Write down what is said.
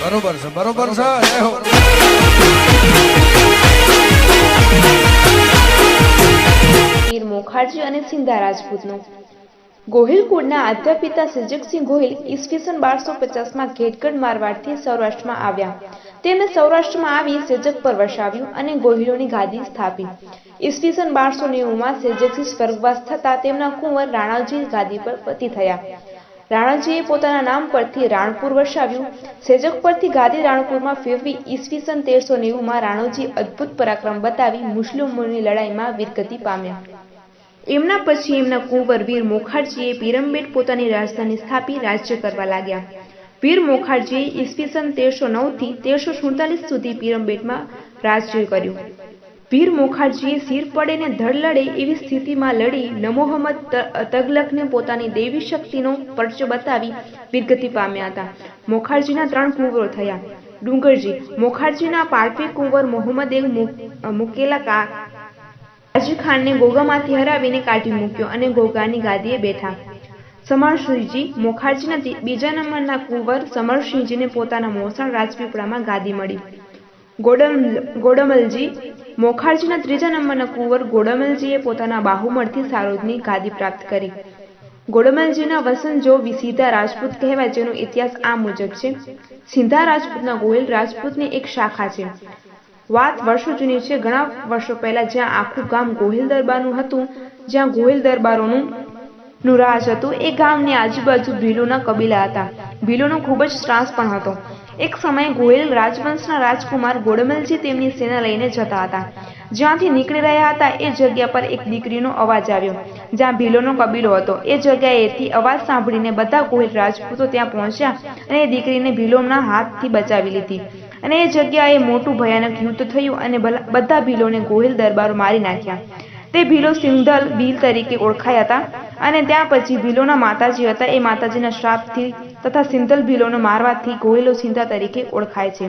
બરોબર છે બરોબર છે મોખારજી અને સિંધા રાજપૂતનો. ગોહિલ કુળના આદ્યપિતા સજગસિંહ ગોહિલ ઈસવીસન બારસો પચાસમાં ઘેટગઢ મારવાડથી સૌરાષ્ટ્રમાં આવ્યા. તેમણે સૌરાષ્ટ્રમાં આવી સેજક પર વસાવ્યું અને ગોહિલોની ગાદી સ્થાપી. ઈસવીસન બારસો નેવુંમાં સેજકસિંહ સ્વર્ગવાસ થતા તેમના કુંવર રાણાજી ગાદી પર પતિ થયા. રાણાજીએ પોતાના નામ પરથી રાણપુર વસાવ્યું. સેજક પરથી ગાદી રાણપુરમાં ફેરવી ઈસવીસન તેરસો નેવુંમાં રાણોજી અદ્ભુત પરાક્રમ બતાવી મુસ્લિમોની લડાઈમાં વીરગતિ પામ્યા. એમના પછી એમના કુંવર વીર મોખાર્જીએ પીરમબેટ પોતાની રાજધાની સ્થાપી રાજ્ય કરવા લાગ્યા. વીર મોખાર્જીએ ઈસવીસન તેરસો નવથી તેરસો સુડતાલીસ સુધી પિરમબેટમાં રાજ્ય કર્યું. વીર મુખાર્જીએ સિર પડે ને ધડ લડે એવી સ્થિતિમાં લડી નમોહમ્મદ તગલકને પોતાની દેવી શક્તિનો પરચો બતાવી વીરગતિ પામ્યા હતા. મોખાર્જીના ત્રણ કુંવરો થયા. ડુંગરજી, મોખાર્જીના પાર્થિવ કુંવર મોહમ્મદે મુકેલા કા હાજી ખાનને ગોગામાંથી હરાવીને કાઢી મૂક્યો અને ગોગાની ગાદીએ બેઠા. સમરસિંહજી, મોખાર્જીના બીજા નંબરના કુંવર સમરસિંહજીને પોતાના મોસાળ રાજપીપળામાં ગાદી મળી. ગોડમ, ગોડમલજી મોખારજીના ત્રીજા નંબરના કુંવર ગોડમલજીએ પોતાના બાહુમળથી સારોદની ગાદી પ્રાપ્ત કરી. ગોડમલજીના વસન જો સીધા રાજપૂત કહેવાય જેનો ઇતિહાસ આ મુજબ છે, સિંધા રાજપૂતના ગોહિલ રાજપૂતની એક શાખા છે. વાત વર્ષો જૂની છે, ઘણા વર્ષો પહેલા જ્યાં આખું ગામ ગોહિલ દરબારનું હતું, જ્યાં ગોહિલ દરબારોનું નું રાજ હતું. એ ગામની આજુબાજુ ભીલોના કબીલા હતા. ભીલોનો ખૂબ જ ત્રાસ પણ હતો. એક સમયે ગોહિલ રાજવંશના રાજકુમાર ગોડમલજી તેમની સેના લઈને જતા હતા. જ્યાંથી નીકળી રહ્યા હતા, એ જગ્યા પર એક દીકરીનો અવાજ આવ્યો. જ્યાં ભીલોનો કબીલો હતો. એ જગ્યાએથી અવાજ સાંભળીને બધા ગોહિલ રાજપૂતો ત્યાં પહોંચ્યા અને એ દીકરીને ભીલોના હાથથી બચાવી લીધી. અને એ જગ્યાએ મોટું ભયાનક યુદ્ધ થયું અને બધા ભીલોને ગોહિલ દરબારો મારી નાખ્યા. તે ભીલો સિંધલ ભીલ તરીકે ઓળખાયા હતા. અને ત્યાં પછી ભીલોના માતાજી હતા. એ માતાજીના શ્રાપથી તથા સિંધલ ભીલોને મારવાથી ગોયલો સિંધા તરીકે ઓળખાય છે.